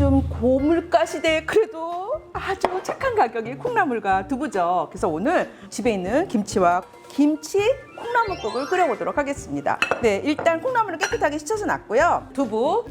요즘 고물가 시대에 그래도 아주 착한 가격이 콩나물과 두부죠. 그래서 오늘 집에 있는 김치와 김치 콩나물국을 끓여보도록 하겠습니다. 네, 일단 콩나물을 깨끗하게 씻어서 놨고요. 두부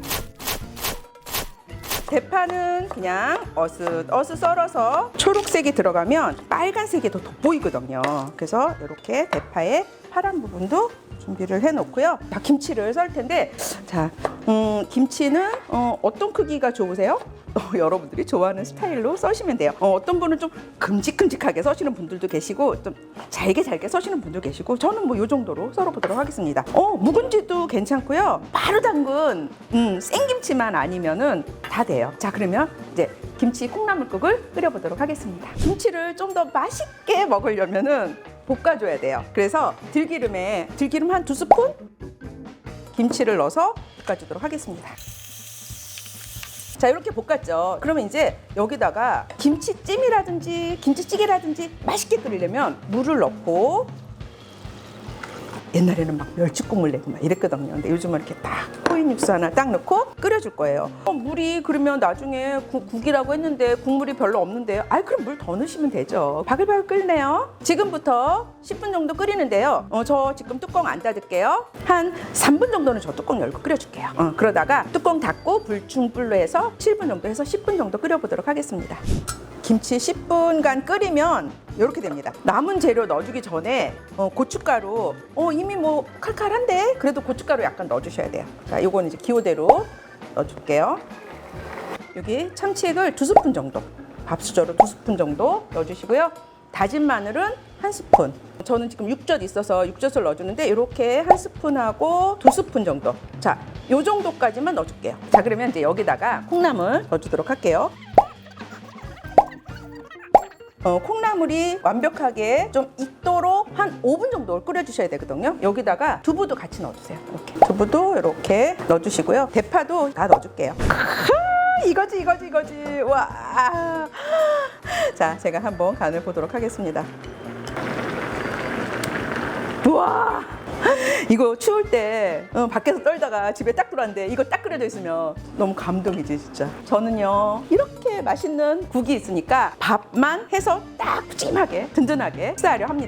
대파는 그냥 어슷 어슷 썰어서 초록색이 들어가면 빨간색이 더 돋보이거든요. 그래서 이렇게 대파의 파란 부분도 준비를 해놓고요. 자, 김치를 썰 텐데, 자, 음, 김치는 어, 어떤 크기가 좋으세요? 어, 여러분들이 좋아하는 스타일로 써시면 돼요. 어, 떤 분은 좀 큼직큼직하게 써시는 분들도 계시고, 좀 잘게 잘게 써시는 분도 계시고, 저는 뭐이 정도로 썰어보도록 하겠습니다. 어, 묵은지도 괜찮고요. 바로 담근 음, 생김치만 아니면은 다 돼요. 자, 그러면 이제 김치 콩나물국을 끓여보도록 하겠습니다. 김치를 좀 더 맛있게 먹으려면은 볶아줘야 돼요. 그래서 들기름에 들기름 한 두 스푼 김치를 넣어서 볶아주도록 하겠습니다. 자 이렇게 볶았죠. 그러면 이제 여기다가 김치찜이라든지 김치찌개라든지 맛있게 끓이려면 물을 넣고 옛날에는 막 멸치국물 내고 막 이랬거든요. 근데 요즘은 이렇게 딱 코인 육수 하나 딱 넣고 끓여줄 거예요. 어, 물이 그러면 나중에 국, 국이라고 했는데 국물이 별로 없는데요. 아 그럼 물 더 넣으시면 되죠. 바글바글 끓네요. 지금부터 10분 정도 끓이는데요. 어, 저 지금 뚜껑 안 닫을게요. 한 3분 정도는 저 뚜껑 열고 끓여줄게요. 어, 그러다가 뚜껑 닫고 불중불로 해서 7분 정도 해서 10분 정도 끓여보도록 하겠습니다. 김치 10분간 끓이면 이렇게 됩니다. 남은 재료 넣어주기 전에 어, 고춧가루 어, 이미 뭐 칼칼한데 그래도 고춧가루 약간 넣어주셔야 돼요. 자, 요건 이제 기호대로 넣어줄게요. 여기 참치액을 두 스푼 정도, 밥수저로 두 스푼 정도 넣어주시고요. 다진 마늘은 한 스푼. 저는 지금 육젓 있어서 육젓을 넣어주는데 이렇게 한 스푼하고 두 스푼 정도. 자, 요 정도까지만 넣어줄게요. 자, 그러면 이제 여기다가 콩나물 넣어주도록 할게요. 어, 콩나물이 완벽하게 좀 익도록 한 5분 정도 끓여주셔야 되거든요. 여기다가 두부도 같이 넣어주세요. 이렇게 두부도 이렇게 넣어주시고요. 대파도 다 넣어줄게요. 아, 이거지 이거지 이거지 와. 자, 제가 한번 간을 보도록 하겠습니다. 우와. 이거 추울 때 어, 밖에서 떨다가 집에 딱 들어왔는데 이거 딱 끓여져 있으면 너무 감동이지 진짜. 저는요 이렇게 맛있는 국이 있으니까 밥만 해서 딱 푸짐하게 든든하게 식사하려 합니다.